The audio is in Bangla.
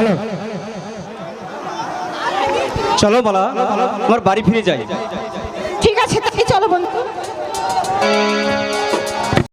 হ্যালো চলো বলা আমার বাড়ি ফিরে যাই। ঠিক আছে তাই চলো বন্ধু।